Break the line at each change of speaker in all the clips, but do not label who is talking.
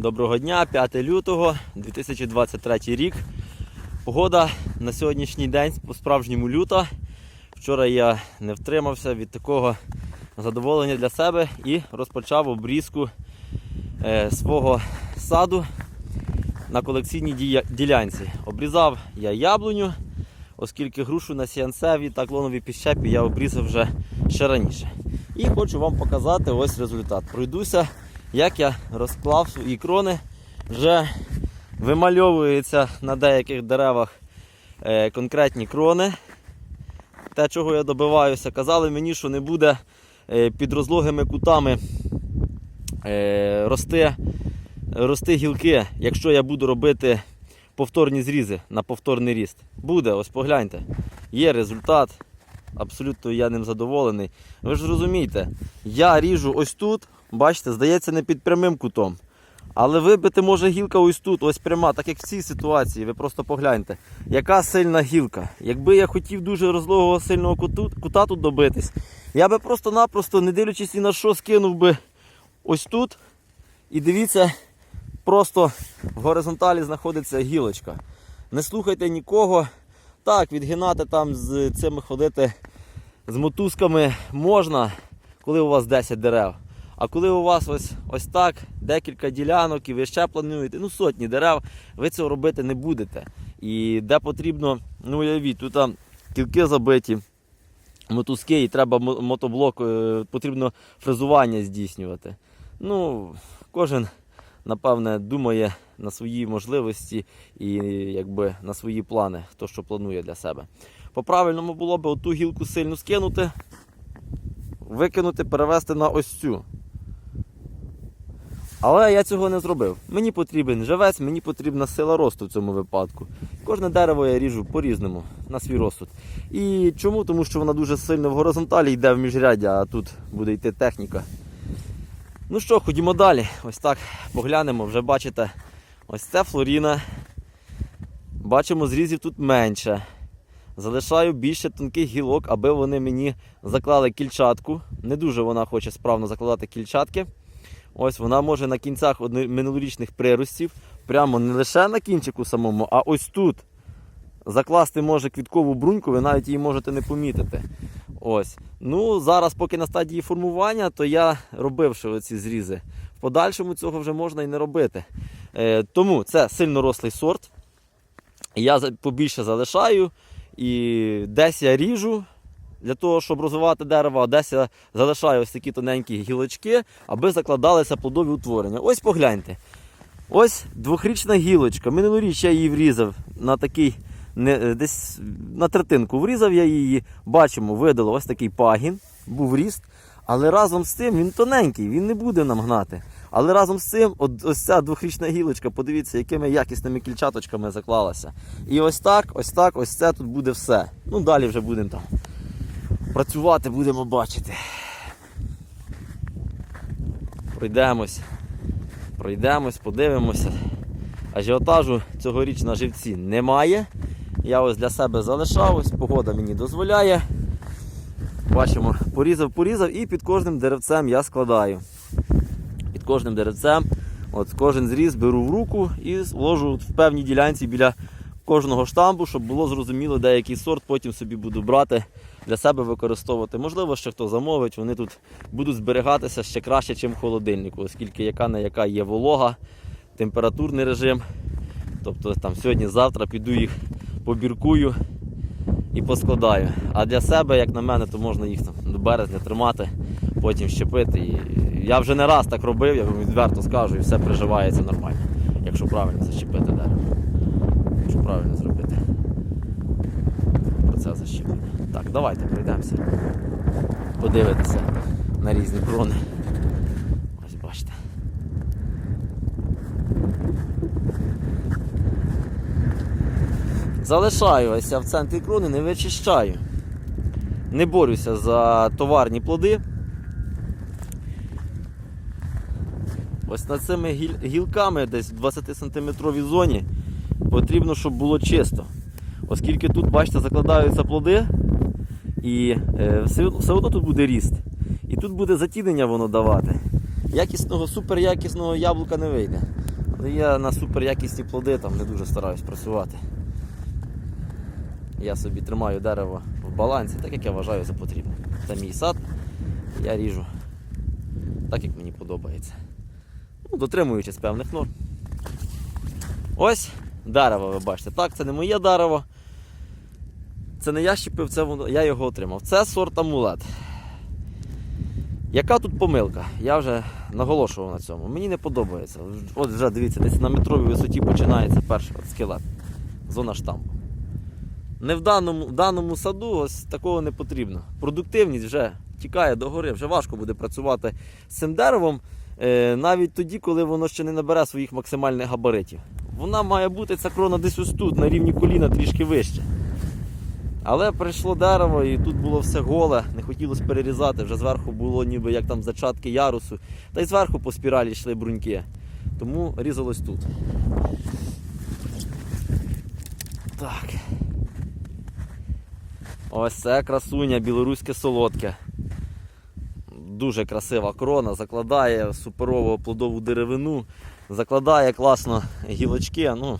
доброго дня, 5 лютого 2023 рік. Погода на сьогоднішній день по-справжньому люта. Вчора я не втримався від такого задоволення для себе і розпочав обрізку е, свого саду на колекційній ділянці. Обрізав я яблуню, оскільки грушу на сіанцеві та клоновій піщепі я обрізав вже ще раніше. І хочу вам показати ось результат. Пройдуся, як я розклав свої крони. Вже вимальовується на деяких деревах е, конкретні крони. Те, чого я добиваюся, казали мені, що не буде е, під розлогими кутами е, рости, рости гілки, якщо я буду робити повторні зрізи на повторний ріст. Буде, ось погляньте. Є результат. Абсолютно я ним задоволений. Ви ж розумієте, я ріжу ось тут, бачите, здається, не під прямим кутом. Але вибити може гілка ось тут, ось пряма, так як в цій ситуації, ви просто погляньте, яка сильна гілка. Якби я хотів дуже розлогого сильного куту, кута тут добитись, я би просто-напросто, не дивлячись ні на що, скинув би ось тут. І дивіться, просто в горизонталі знаходиться гілочка. Не слухайте нікого. Так, відгинати там з цими ходити з мотузками можна, коли у вас 10 дерев. А коли у вас ось, ось так декілька ділянок і ви ще плануєте, ну сотні дерев, ви цього робити не будете. І де потрібно, ну уявіть, тут там кілки забиті, мотузки, і треба мотоблок, е, потрібно фрезування здійснювати. Ну, кожен, напевне, думає на свої можливості і якби на свої плани, хто що планує для себе. По-правильному було б оту гілку сильно скинути, викинути, перевести на ось цю. Але я цього не зробив. Мені потрібен живець, мені потрібна сила росту в цьому випадку. Кожне дерево я ріжу по-різному, на свій розсуд. І чому? Тому що вона дуже сильно в горизонталі йде в міжряддя, а тут буде йти техніка. Ну що, ходімо далі. Ось так поглянемо. Вже бачите, ось це флоріна. Бачимо, зрізів тут менше. Залишаю більше тонких гілок, аби вони мені заклали кільчатку. Не дуже вона хоче справно закладати кільчатки. Ось вона може на кінцях минулорічних приростів, прямо не лише на кінчику самому, а ось тут. Закласти може квіткову бруньку, ви навіть її можете не помітити. Ось. Ну, зараз, поки на стадії формування, то я робив ще оці зрізи. В подальшому цього вже можна і не робити. Е, тому це сильно рослий сорт. Я побільше залишаю. І десь я ріжу для того, щоб розвивати дерево, а десь я залишаю ось такі тоненькі гілочки, аби закладалися плодові утворення. Ось погляньте. Ось двохрічна гілочка. Минулоріч я її врізав на такий, не, е, десь на третинку врізав я її. Бачимо, видало ось такий пагін, був ріст. Але разом з цим він тоненький, він не буде нам гнати. Але разом з цим, ось ця двохрічна гілочка, подивіться, якими якісними кільчаточками заклалася. І ось так, ось так, ось це тут буде все. Ну далі вже будемо там працювати, будемо бачити. Пройдемось, пройдемось, подивимося. Ажіотажу цьогоріч на живці немає. Я ось для себе залишав, ось погода мені дозволяє. Бачимо, порізав, порізав і під кожним деревцем я складаю. Під кожним деревцем, от кожен зріз беру в руку і вложу в певній ділянці біля кожного штамбу, щоб було зрозуміло, де який сорт потім собі буду брати для себе використовувати. Можливо, ще хто замовить, вони тут будуть зберігатися ще краще, ніж в холодильнику, оскільки яка не яка є волога, температурний режим. Тобто там сьогодні-завтра піду їх побіркую і поскладаю. А для себе, як на мене, то можна їх там до березня тримати, потім щепити. І я вже не раз так робив, я вам відверто скажу, і все приживається нормально, якщо правильно защепити дерево. Якщо правильно зробити процес защеплення. Так, давайте пройдемося. Подивитися на різні крони. Ось бачите. Залишаю ось в центрі крони, не вичищаю. Не борюся за товарні плоди. Ось над цими гілками, десь в 20 сантиметровій зоні, потрібно, щоб було чисто. Оскільки тут, бачите, закладаються плоди, і е, все, все одно тут буде ріст. І тут буде затінення воно давати. Якісного, суперякісного яблука не вийде. Але я на суперякісні плоди там не дуже стараюсь працювати. Я собі тримаю дерево в балансі, так як я вважаю за потрібне. Це мій сад, я ріжу так, як мені подобається. Ну, дотримуючись певних норм. Ось дерево, ви бачите. Так, це не моє дерево. Це не я щепив, це я його отримав. Це сорт амулет. Яка тут помилка? Я вже наголошував на цьому. Мені не подобається. От вже дивіться, десь на метровій висоті починається перший скелет. Зона штампу. Не в даному, в даному саду ось такого не потрібно. Продуктивність вже тікає до гори, вже важко буде працювати з цим деревом, е, навіть тоді, коли воно ще не набере своїх максимальних габаритів. Вона має бути ця крона десь ось тут, на рівні коліна трішки вище. Але прийшло дерево і тут було все голе, не хотілося перерізати, вже зверху було ніби як там зачатки ярусу, та й зверху по спіралі йшли бруньки. Тому різалось тут. Так. Ось це красуня, білоруське солодке. Дуже красива крона, закладає суперову плодову деревину, закладає класно гілочки. Ну,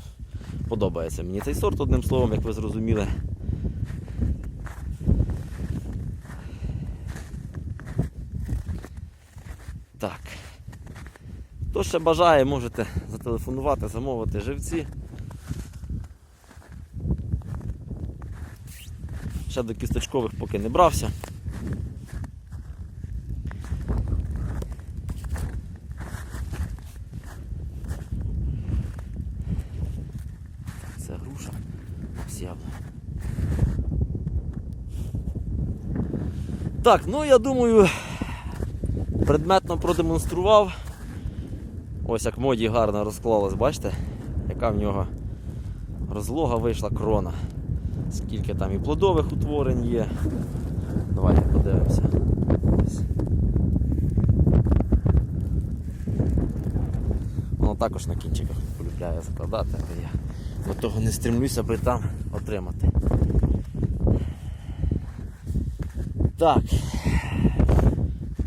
подобається мені цей сорт, одним словом, як ви зрозуміли. Так. Хто ще бажає, можете зателефонувати, замовити живці. Ще до кісточкових поки не брався. Це груша. Так, ну я думаю, предметно продемонстрував. Ось як моді гарно розклалась, бачите, яка в нього розлога вийшла крона. Скільки там і плодових утворень є. Давайте подивимося. Воно також на кінчиках полюбляє закладати, але я до того не стремлюся, аби там отримати. Так.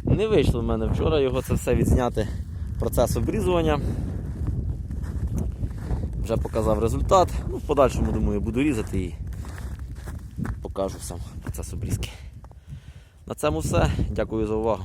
Не вийшло в мене вчора його це все відзняти процес обрізування. Вже показав результат. Ну, в подальшому, думаю, буду різати і покажу сам процес обрізки. На цьому все. Дякую за увагу.